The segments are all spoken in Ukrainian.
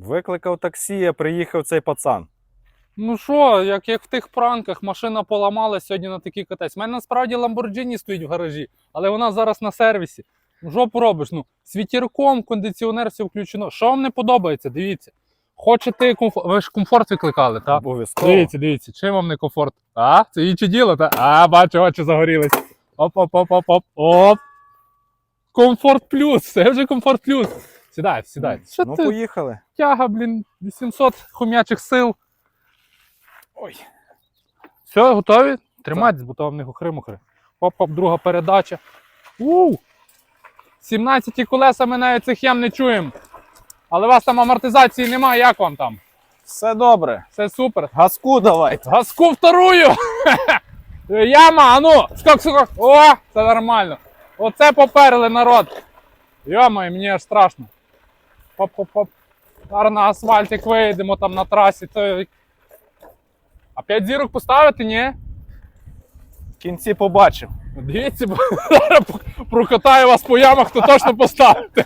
Викликав таксі, а приїхав цей пацан. Ну що, як, як в тих пранках, машина поламалась сьогодні на такий катець. У мене насправді Lamborghini стоїть в гаражі, але вона зараз на сервісі. Ну що поробиш? Ну, з вітірком, кондиціонер все включено. Що вам не подобається? Дивіться. Хочете комфорт. Ви ж комфорт викликали, так? Обов'язково. Дивіться, дивіться, чим вам не комфорт? А, це інше діло, так? А, бачу, очі загорілись. Оп, оп, оп, оп, оп, оп. Комфорт плюс, це вже комфорт плюс. Сідай, сідай. Що Ну, ти? поїхали. Тяга, блін, 800 хом'ячих сил. Ой. Все, готові? Тримайтесь, бо то вам не хухри-мухри. Оп-оп, друга передача. У! 17 колеса ми навіть цих ям не чуємо. Але у вас там амортизації немає, як вам там? Все добре. Все супер. Газку давайте. Газку вторую! Яма, а ну! Скок, скок! О, це нормально. Оце поперли народ. Йома, мені аж страшно. Поп-поп-поп. Зараз на асфальтик виїдемо там на трасі. То... А п'ять зірок поставити, ні? В кінці побачимо. Дивіться, бо зараз прокатаю вас по ямах, то точно поставите.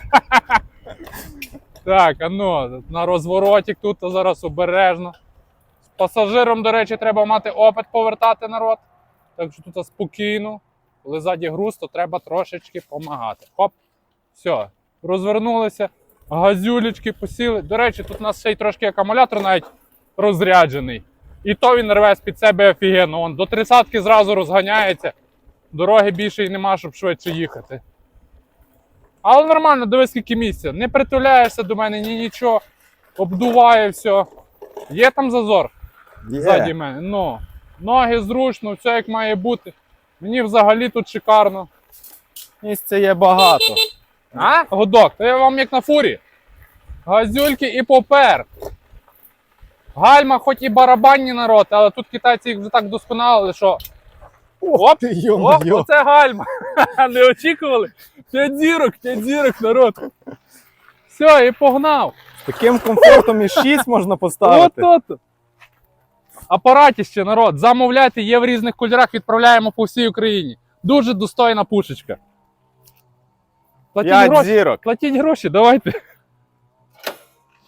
Так, а ну, на розвороті тут то зараз обережно. З пасажиром, до речі, треба мати опит повертати народ. Так що тут спокійно. Коли ззаді груз, то треба трошечки допомагати. Хоп, все, розвернулися, газюлечки посіли. До речі, тут у нас ще й трошки акумулятор навіть розряджений. І то він рве під себе офігенно. Он до тридцятки зразу розганяється. Дороги більше й нема, щоб швидше їхати. Але нормально, дивись, скільки місця. Не притуляєшся до мене, ні нічого. Обдуває все. Є там зазор ззаді мене. Ну, ноги зручно, все як має бути. Мені взагалі тут шикарно. Місця є багато. А? Годок, то я вам як на фурі. Газюльки і попер. Гальма, хоч і барабанні народ, але тут китайці їх вже так досконалили, що. Оп, ти, О, йо-моє. оце гальма. Не очікували. П'ять зірок, п'ять зірок, народ. Все, і погнав. З таким комфортом і 6 можна поставити. От от. Апаратіще, народ. Замовляйте, є в різних кольорах, відправляємо по всій Україні. Дуже достойна пушечка. Платіть П'ять гроші, зірок. платіть гроші, давайте.